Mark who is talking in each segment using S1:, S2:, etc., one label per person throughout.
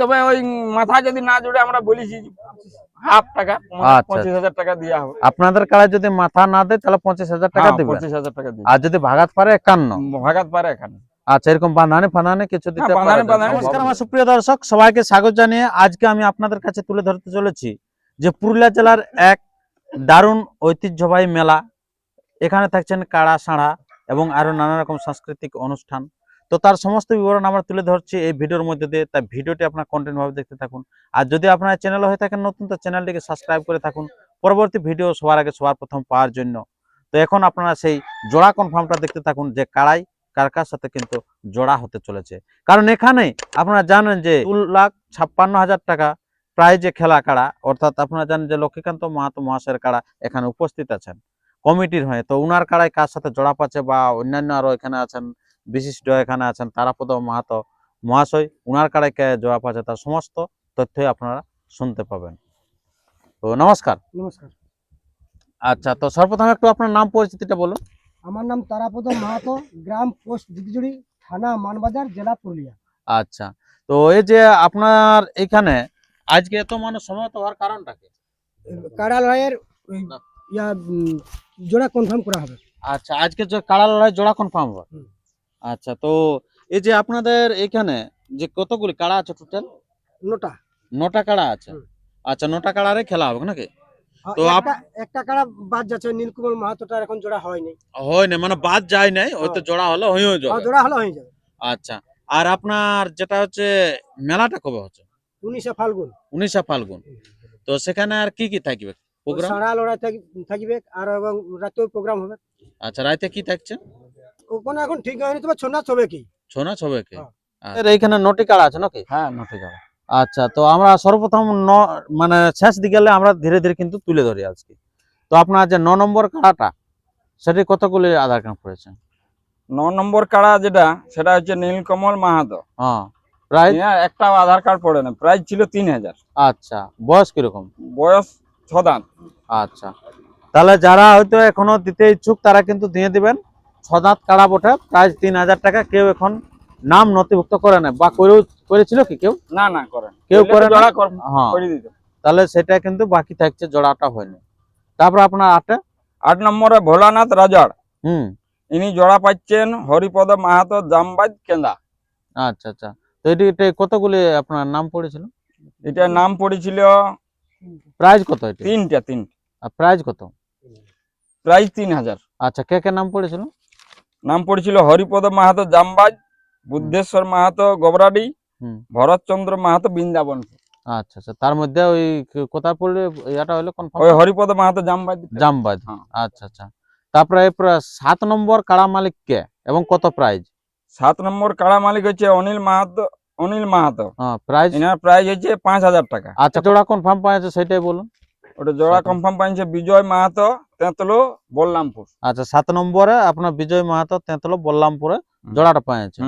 S1: তবে ওই মাথা যদি না জুড়ে আমরা বলেছি হাফ টাকা
S2: আচ্ছা।
S1: পঁচিশ হাজার টাকা দেওয়া হবে।
S2: আপনাদের কাড়ায় যদি মাথা না দেয় তাহলে পঁচিশ হাজার টাকা
S1: হ্যাঁ,
S2: দিবে
S1: পঁচিশ হাজার টাকা দিবে
S2: আর যদি ভাগাত পারে একান্ন।
S1: ভাগাত পারে এখানে
S2: আচ্ছা এরকম বাঁধানে ফানানে কিছু দিতে
S1: হ্যাঁ, বাঁধানে,
S2: পারে।
S1: বাঁধানে।
S2: নমস্কার আমার সুপ্রিয় দর্শক সবাইকে স্বাগত জানিয়ে আজকে আমি আপনাদের কাছে তুলে ধরতে চলেছি যে পুরুলিয়া জেলার এক দারুণ ঐতিহ্যবাহী মেলা। এখানে থাকছেন কাড়া সাড়া এবং আরও নানা রকম সাংস্কৃতিক অনুষ্ঠান। তো তার সমস্ত বিবরণ আমরা তুলে ধরছি এই ভিডিওর মধ্যে দিয়ে। তাই ভিডিওটি আপনার কন্টেন্ট ভাবে দেখতে থাকুন। আর যদি আপনার চ্যানেল হয়ে থাকেন নতুন, তো চ্যানেলটিকে সাবস্ক্রাইব করে থাকুন। পরবর্তী ভিডিও সবার আগে সবার প্রথম পাওয়ার জন্য। তো এখন আপনারা সেই জোড়া কনফার্মটা দেখতে থাকুন যে কাড়াই কার সাথে কিন্তু জোড়া হতে চলেছে। কারণ এখানে আপনারা জানেন যে দু লাখ ছাপ্পান্ন হাজার টাকা প্রায় যে খেলা কাড়া অর্থাৎ আপনারা জানেন যে লক্ষ্মীকান্ত মাহাতো মহাশয়ের কাড়া এখানে উপস্থিত আছেন। কমিটির হয়ে, তো উনার কাড়ায় কার সাথে জোড়া পাচ্ছে বা অন্যান্য আরও এখানে আছেন বিশিষ্ট এখানে আছেন তারাপদ মাহাতো মহাশয়। উনার কাড়ায় কে জোড়া পাচ্ছে তার সমস্ত তথ্যই আপনারা শুনতে পাবেন। তো নমস্কার।
S3: নমস্কার।
S2: আচ্ছা তো সর্বপ্রথম একটু আপনার নাম পরিচিতিটা বলুন।
S3: আমার নাম তারাপদ মাহাতো গ্রাম পোস্ট দিগজুড়ি থানা মানবাজার জেলা পুরুলিয়া।
S2: আচ্ছা তো এই যে আপনার এখানে আজকে এত মানুষ সমবেত হওয়ার কারণটা কি?
S3: কাড়া লড়াইয়ের ইয়া জোড়া কনফার্ম করা হবে।
S2: আচ্ছা আজকে যে কাড়া লড়াই জোড়া কনফার্ম হবে। আচ্ছা তো এই যে আপনাদের এখানে যে কতগুলি কাড়া আছে টোটাল
S3: নটা।
S2: নটা কাড়া আছে। আচ্ছা নটা কাড়ারে খেলা হবে নাকি?
S3: আর
S2: তো
S3: একটা একটা কাড়া বাদ যাচ্ছে নীলকুমার মাহাতোটার এখন জোড়া হয়নি।
S2: হয় না মানে বাদ যায় নাই হয়তো জোড়া হলে
S3: আর
S2: যাবে।
S3: জোড়া হলে হয়ে যাবে।
S2: আচ্ছা আর আপনার যেটা হচ্ছে মেলাটা কবে হচ্ছে?
S3: উনিশে ফাল্গুন।
S2: উনিশে ফাল্গুন। তো সেখানে আর কি কি থাকবে? প্রোগ্রাম
S3: সারা লড়াই থাক- থাকবে আর এবং রাতেও প্রোগ্রাম হবে।
S2: আচ্ছা রাতে কি থাকছে?
S3: ওখানে এখন ঠিক হয়নি তবে ছৌ নাচ হবে কি?
S2: ছৌ নাচ হবে কি?
S3: হ্যাঁ।
S2: আচ্ছা, এইখানে নটি কাড়া আছে নাকি?
S1: হ্যাঁ নটি কাড়া।
S2: আচ্ছা তো আমরা সর্বপ্রথম ন মানে শেষ দিকে গেলে আমরা ধীরে ধীরে কিন্তু তুলে ধরি আজকে। তো আপনার যে ন নম্বর কাড়াটা সেটি কতগুলি আধার কার্ড পড়েছে
S1: ন নম্বর কাড়া যেটা সেটা হচ্ছে নীলকমল মাহাতো।
S2: হ্যাঁ প্রাইস
S1: হ্যাঁ একটা আধার কার্ড পড়ে না প্রাইস ছিল তিন হাজার।
S2: আচ্ছা বয়স কীরকম?
S1: বয়স ছ দাঁত।
S2: আচ্ছা তাহলে যারা হয়তো এখনও দিতে ইচ্ছুক তারা কিন্তু দিয়ে দিবেন। ছদাঁত কাড়া বটে প্রাইস তিন হাজার টাকা। কেউ এখন নাম নথিভুক্ত করে না বা করেও করেছিল কি কেউ?
S1: না না করেন
S2: কেউ করে হ্যাঁ। তাহলে সেটা কিন্তু বাকি থাকছে জোড়াটা হয়নি। তারপর আপনার আটে?
S1: আট নম্বরে ভোলানাথ রাজার।
S2: হুম।
S1: ইনি জোড়া পাচ্ছেন হরিপদ মাহাতো জামবাদ কেন্দা।
S2: আচ্ছা আচ্ছা। তো এটি এটা কতগুলি আপনার নাম পড়েছিল?
S1: এটার নাম পড়েছিল
S2: প্রাইজ কত এটি?
S1: তিনটা তিন
S2: আর প্রাইস কত?
S1: প্রাইজ তিন হাজার।
S2: আচ্ছা কে কে নাম পড়েছিল?
S1: নাম পড়েছিল হরিপদ মাহাতো জামবাজ বুদ্ধেশ্বর মাহাতো গবরাডি। ভরতচন্দ্র মাহাতো বৃন্দাবন।
S2: আচ্ছা আচ্ছা তার মধ্যে ওই কোথায় পড়লে এটা হলো কনফার্ম
S1: ওই হরিপদ মাহাতো জামবাজ।
S2: জামবাদ
S1: হ্যাঁ।
S2: আচ্ছা আচ্ছা। তারপরে সাত নম্বর কাড়া মালিক কে এবং কত প্রাইজ
S1: সাত নম্বর কাড়া মালিক হচ্ছে অনিল মাহাতো অনিল মাহাতো।
S2: হ্যাঁ প্রাইজ
S1: এনার প্রাইস হচ্ছে পাঁচ হাজার টাকা।
S2: আচ্ছা জোড়া কনফার্ম পাইছে সেটাই বলুন।
S1: ওটা জোড়া। কনফার্ম পাইছে বিজয় মাহাতো তেঁতলো বললামপুর।
S2: আচ্ছা সাত নম্বরে আপনার বিজয় মাহাতো তেঁতলো বললামপুরে। জোড়াটা পাইছে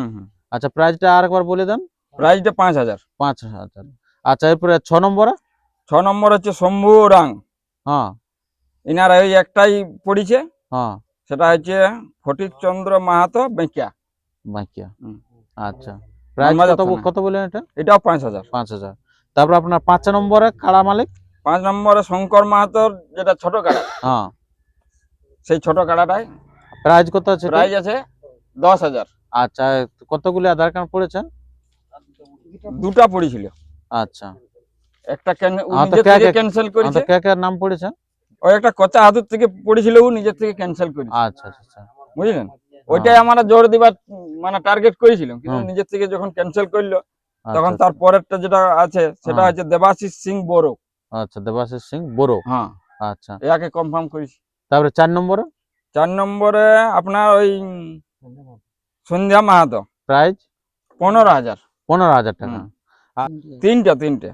S2: আচ্ছা প্রাইজটা আরেকবার বলে দেন।
S1: প্রাইসটা পাঁচ হাজার।
S2: পাঁচ হাজার। আচ্ছা এরপরে ছ নম্বরে?
S1: ছ নম্বর হচ্ছে শম্ভু রাং।
S2: হ্যাঁ।
S1: এনার ওই একটাই পড়িছে।
S2: হ্যাঁ।
S1: সেটা হচ্ছে ফটিক চন্দ্র মাহাতো বেঁকিয়া।
S2: বাকিয়া। আচ্ছা প্রাইস কত। কত বললেন এটা?
S1: এটাও পাঁচ হাজার।
S2: পাঁচ হাজার। তারপর আপনার পাঁচ নম্বরে কাড়া মালিক?
S1: পাঁচ নম্বরে শঙ্কর মাহাতোর যেটা ছোট কাড়া
S2: হ্যাঁ।
S1: সেই ছোট কাড়াটায়
S2: প্রাইস কত আছে?
S1: প্রাইস আছে দশ হাজার।
S2: আচ্ছা কতগুলি আধার কার্ড পড়েছেন?
S1: দুটা পড়েছিল।
S2: আচ্ছা।
S1: একটা
S2: হ্যাঁ,
S1: ক্যান্সেল করেছে।
S2: কে কে নাম পড়েছেন?
S1: ওই একটা কচা হাতুর থেকে পড়েছিল ও নিজের থেকে ক্যান্সেল করেছে।
S2: আচ্ছা আচ্ছা আচ্ছা।
S1: বুঝলেন? ওইটাই আমরা জোর দিবার মানে টার্গেট করেছিলাম কিন্তু নিজের থেকে যখন ক্যান্সেল করল তখন
S2: আচ্ছা,
S1: তার পরেরটা যেটা আছে সেটা
S2: হ্যাঁ।
S1: হচ্ছে দেবাশিস সিং বড়ো।
S2: আচ্ছা দেবাশিস সিং বড়ো?
S1: হ্যাঁ।
S2: আচ্ছা।
S1: একে কনফার্ম করেছি
S2: তারপরে চার নম্বরে?
S1: চার নম্বরে আপনার ওই সন্ধ্যা মাহাতো।
S2: প্রাইস
S1: পনেরো হাজার।
S2: পনেরো হাজার টাকা।
S1: তিনটা। তিনটে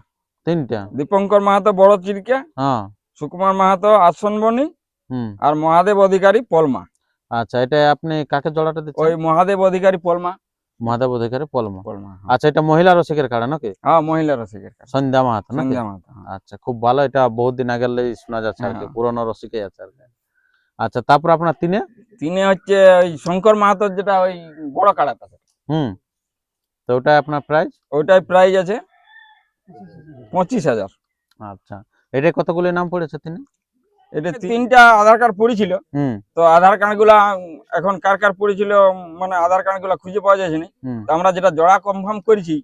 S2: তিনটা।
S1: দীপঙ্কর মাহাতো বড় চিরকে
S2: হ্যাঁ।
S1: সুকুমার মাহাতো আসনবনি
S2: হুম।
S1: আর মহাদেব অধিকারী পলমা।
S2: আচ্ছা এটা আপনি কাকে জোড়াটা
S1: ওই মহাদেব অধিকারী পলমা।
S2: মহাদেব অধিকারী পলমা।
S1: পলমা হ্যাঁ।
S2: আচ্ছা এটা মহিলা রসিকের কাড়া নাকি?
S1: হ্যাঁ মহিলা রসিকের কাছে
S2: সন্ধ্যা মাহাতো নাকি?
S1: সন্ধ্যা মাহাতো হ্যাঁ।
S2: আচ্ছা খুব ভালো এটা বহুত দিন আগের শোনা যাচ্ছে আর কি
S1: হ্যাঁ।
S2: পুরনো রসিকে আছে আর আচ্ছা তারপর আপনার তিনে?
S1: তিনি হচ্ছে ওই শঙ্কর মাহাতোর যেটা ওই বড় কাড়াটা
S2: হুম তো ওটা আপনার প্রাইস
S1: ওইটাই প্রাইস আছে পঁচিশ হাজার।
S2: আচ্ছা এটা কতগুলি নাম পড়েছে তিনি?
S1: এটা তিনটা আধার কার্ড পড়েছিল
S2: হুম।
S1: তো আধার কার্ডগুলা এখন কার কার পড়েছিল মানে আধার কার্ডগুলা খুঁজে পাওয়া যাচ্ছে না। তো আমরা যেটা জোড়া কনফার্ম করেছি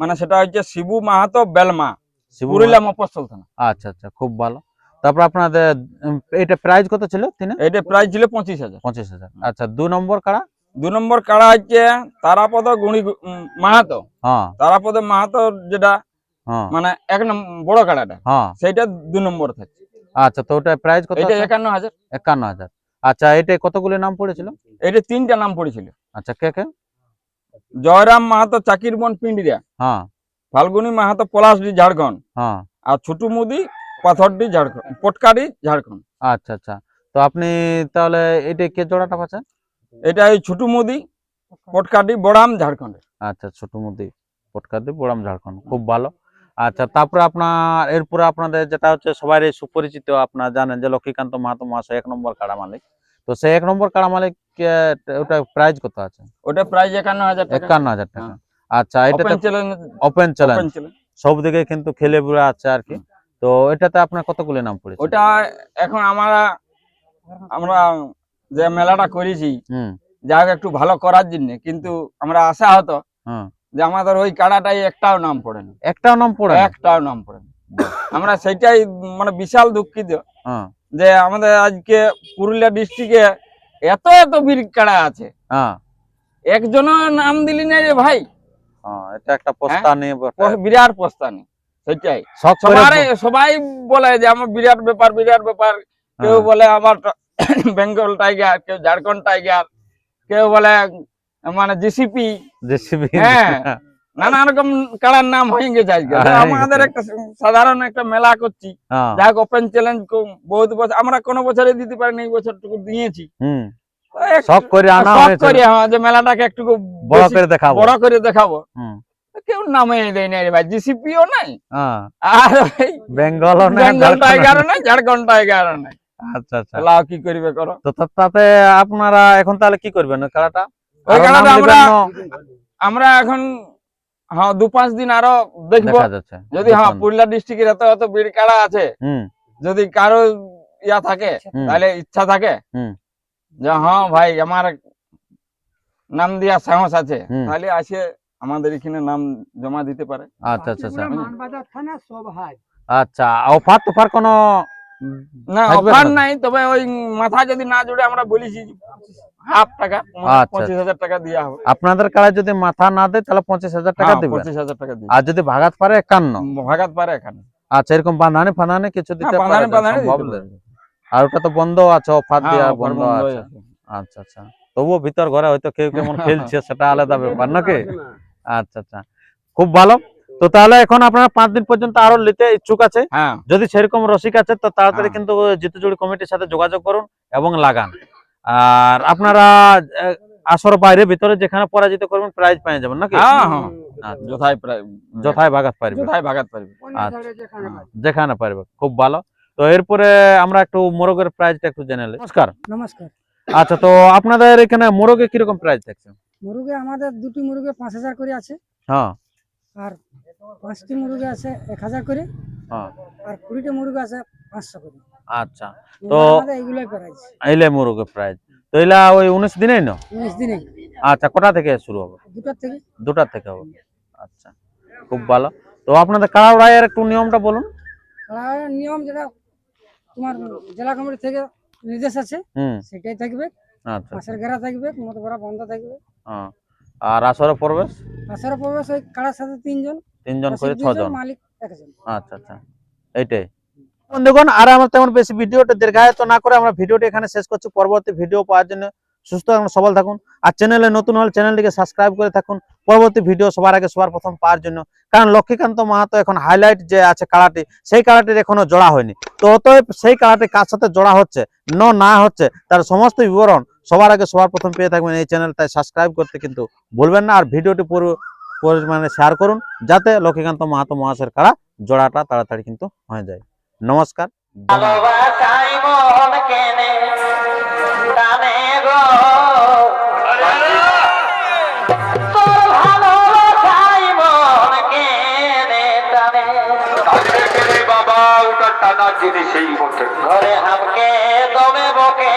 S1: মানে সেটা হচ্ছে শিবু মাহাতো বেলমা
S2: শিবু
S1: পুরুলিয়া মফস্বল থানা।
S2: আচ্ছা আচ্ছা খুব ভালো। তারপর আপনাদের এটা প্রাইস কত ছিল তিনি
S1: এটা প্রাইস ছিল পঁচিশ হাজার।
S2: পঁচিশ হাজার। আচ্ছা দু নম্বর কাড়া?
S1: দু নম্বর কাড়া হচ্ছে তারাপদ গুণী মাহাতো।
S2: হ্যাঁ।
S1: তারাপদ মাহাতো যেটা
S2: হ্যাঁ।
S1: মানে এক নম্বর বড় কাড়াটা
S2: হ্যাঁ।
S1: সেইটা দু নম্বর থাকছে।
S2: আচ্ছা তো ওটা প্রাইস কত
S1: এটা
S2: আছে?
S1: একান্ন হাজার
S2: একান্ন হাজার আচ্ছা এটা কতগুলি নাম পড়েছিল?
S1: এটা তিনটা নাম পড়েছিল।
S2: আচ্ছা কে কে?
S1: জয়রাম মাহাতো চাকির বন পিন্ডিয়া।
S2: হ্যাঁ।
S1: ফাল্গুনি মাহাতো পলাশডি ঝাড়খণ্ড।
S2: হ্যাঁ।
S1: আর ছুটু মুদি পাথরডি ঝাড়খণ্ড পটকাডি ঝাড়খণ্ড।
S2: আচ্ছা আচ্ছা। তো আপনি তাহলে এটা কে জোড়াটা পাচ্ছেন
S1: এটা এই ছুটু মুদি পটকাডি বড়াম ঝাড়খণ্ড।
S2: আচ্ছা ছোট মুদি পটকাদি বড়াম ঝাড়খণ্ড। খুব ভালো। আচ্ছা তারপরে আপনার এরপরে আপনাদের যেটা হচ্ছে সবাই সুপরিচিত আপনার জানেন যে লক্ষ্মীকান্ত মাহাতো মহাশয় এক নম্বর কাড়া মালিক। তো সেই এক নম্বর কাড়া মালিক ওটা প্রাইস কত আছে?
S1: ওটা প্রাইস একান্ন হাজার
S2: একান্ন হাজার টাকা।
S1: হ্যাঁ।
S2: আচ্ছা এটাতে
S1: ওপেন চ্যালেঞ্জ
S2: সব দিকে কিন্তু খেলে বুড়া আছে আর কি। তো এটাতে আপনার কতগুলি নাম পড়েছে?
S1: ওটা এখন আমরা আমরা যে মেলাটা করেছি যা একটু ভালো করার জন্য কিন্তু আমরা আশা হতো যে আমাদের ওই কাড়াটাই একটাও নাম পড়ে না।
S2: একটাও নাম পড়ে
S1: একটাও নাম পড়ে না। আমরা সেটাই মানে বিশাল দুঃখিত
S2: হ্যাঁ।
S1: যে আমাদের আজকে পুরুলিয়া ডিস্ট্রিক্টে এত এত বীর কাড়া আছে।
S2: হ্যাঁ।
S1: একজনও নাম দিলি না রে ভাই।
S2: হ্যাঁ, এটা একটা পোস্তা নিয়ে বটে।
S1: প- বিরাট প্রস্তানি সেটাই। সবাই সবাই বলে যে আমার বিরাট ব্যাপার বিরাট ব্যাপার। কেউ বলে আমার বেঙ্গল টাইগার কেউ ঝাড়খণ্ড টাইগার কেউ বলে মানে জিসিপি
S2: JCB
S1: হ্যাঁ। নানা রকম কাড়ার নাম হয়ে গেছে আজকে।
S2: হ্যাঁ,
S1: আমাদের একটা সাধারণ একটা মেলা করছি।
S2: হ্যাঁ,
S1: যাক ওপেন চ্যালেঞ্জ বহুত বছর আমরা কোনো বছরে দিতে পারিনি এই বছরটুকু দিয়েছি।
S2: শখ করে আনা হয়েছে
S1: করি হ্যাঁ, যে মেলাটাকে একটু
S2: বড় করে দেখাবো।
S1: বড় করে দেখাবো।
S2: হুম।
S1: কেউ নামে দেয় না রে ভাই জিসিপিও নাই?
S2: হ্যাঁ।
S1: আর
S2: বেঙ্গল
S1: বেঙ্গল টাইগারও নাই। ঝাড়খণ্ড টাইগারও নাই।
S2: আচ্ছা আচ্ছা।
S1: লাও কি করবে করো?
S2: তো তাতে আপনারা এখন তাহলে কি করবেন খেলাটা?
S1: ওই আমরা আমরা এখন হ্যাঁ দু পাঁচ দিন আরও দেখব। যদি হ্যাঁ পুরুলিয়া ডিস্ট্রিক্টের এত এত বীর কাড়া আছে? যদি কারও ইয়া থাকে তাহলে ইচ্ছা থাকে।
S2: হুম।
S1: যে হ্যাঁ ভাই আমার নাম দিয়া সাহস আছে। তাহলে আসে আমাদের এখানে নাম জমা দিতে পারে।
S2: আচ্ছা আচ্ছা আচ্ছা।
S3: হাই
S2: আচ্ছা অফার তোফার কোনো
S1: না অফার নাই তবে ওই মাথা যদি না জুড়ে আমরা বলেছি হাফ টাকা
S2: আচ্ছা,
S1: পঁচিশ হাজার টাকা দেওয়া হবে।
S2: আপনাদের কাছে যদি মাথা না দেয় তাহলে পঁচিশ হাজার টাকা
S1: হ্যাঁ, পঁচিশ হাজার টাকা দিবে।
S2: আর যদি ভাগাত পারে একান্ন।
S1: ভাগাত পারে এখানে
S2: আচ্ছা এরকম বাঁধানি ফানানি কিছু দিতে
S1: হ্যাঁ।
S2: আর ওটা তো বন্ধ আছে অফার
S1: হ্যাঁ,
S2: দেওয়া বন্ধ আছে। আচ্ছা আচ্ছা। তবুও ভিতর ঘরে হয়তো কেউ কেমন খেলছে সেটা আলাদা ব্যাপার নাকি? আচ্ছা আচ্ছা। খুব ভালো। তো তাহলে এখন আপনারা পাঁচ দিন পর্যন্ত আরও নিতে ইচ্ছুক আছে।
S1: হ্যাঁ।
S2: যদি সেরকম রসিক আছে তো তাড়াতাড়ি
S1: হ্যাঁ।
S2: কিন্তু জিতুজুড়ি কমিটির সাথে যোগাযোগ করুন এবং লাগান। আর আপনারা আসর বাইরে ভিতরে যেখানে পরাজিত করবেন প্রাইজ পেয়ে যাবেন নাকি?
S1: হ্যাঁ হ্যাঁ।
S2: আচ্ছা,
S1: যথাই
S2: যথায় ভাগাত পারবে।
S1: যথাই ভাগাত পারবে।
S2: যেখানে পারবে। খুব ভালো। তো এরপরে আমরা একটু মোরগের প্রাইজটা একটু জেনে নিই। নমস্কার।
S3: নমস্কার।
S2: আচ্ছা তো আপনাদের এখানে মোরগে কীরকম প্রাইজ থাকছে?
S3: মুরগে আমাদের দুটি মুরগে পাঁচ হাজার করে আছে।
S2: হ্যাঁ।
S3: আর পাঁচটি মুরগি আছে এক হাজার করে
S2: হ্যাঁ।
S3: আর কুড়িটা মুরগি আছে পাঁচশো করে।
S2: আচ্ছা তো
S3: এইগুলোই প্রাইস
S2: এইলে মোরগের প্রাইস তো এলা ওই উনিশ দিনেই না?
S3: উনিশ দিনে
S2: আচ্ছা কটা থেকে শুরু হবে?
S3: দুটার থেকে।
S2: দুটার থেকে হবে। আচ্ছা খুব ভালো। তো আপনাদের কাড়া রায়ের একটু নিয়মটা বলুন।
S3: আর নিয়ম যেটা তোমার জেলা কমিটি থেকে নির্দেশ আছে সেটাই থাকবে।
S2: আচ্ছা।
S3: মাছের ঘেরা থাকবে মত ঘেরা বন্ধ থাকবে।
S2: হ্যাঁ। আর আসরে প্রবেশ?
S3: আসার প্রবেশ ওই কাড়ার সাথে তিনজন
S2: তিনজন করে ছজন?
S3: মালিক একজন।
S2: আচ্ছা আচ্ছা। এইটাই। দেখুন আর আমরা তেমন বেশি ভিডিওটা দীর্ঘায়িত না করে আমরা ভিডিওটা এখানে শেষ করছি। পরবর্তী ভিডিও পাওয়ার জন্য সুস্থ এবং সবল থাকুন। আর চ্যানেলে নতুন হলে চ্যানেলটিকে সাবস্ক্রাইব করে থাকুন। পরবর্তী ভিডিও সবার আগে সবার প্রথম পাওয়ার জন্য। কারণ লক্ষ্মীকান্ত মাহাতো এখন হাইলাইট যে আছে কাড়াটি সেই কাড়াটির এখনও জোড়া হয়নি। তো অতএব সেই কাড়াটি কার সাথে জোড়া হচ্ছে? ন না হচ্ছে। তার সমস্ত বিবরণ সবার আগে সবার প্রথম পেয়ে থাকবেন এই চ্যানেলটাই সাবস্ক্রাইব করতে কিন্তু বলবেন না। আর ভিডিওটি পুরো পরিমাণে শেয়ার করুন যাতে লক্ষ্মীকান্ত মাহাতো মহাশয়ের কাড়া জোড়াটা তাড়াতাড়ি কিন্তু হয়ে যায়। নমস্কার
S4: মন মন ঘরে হামকে দমে বকে।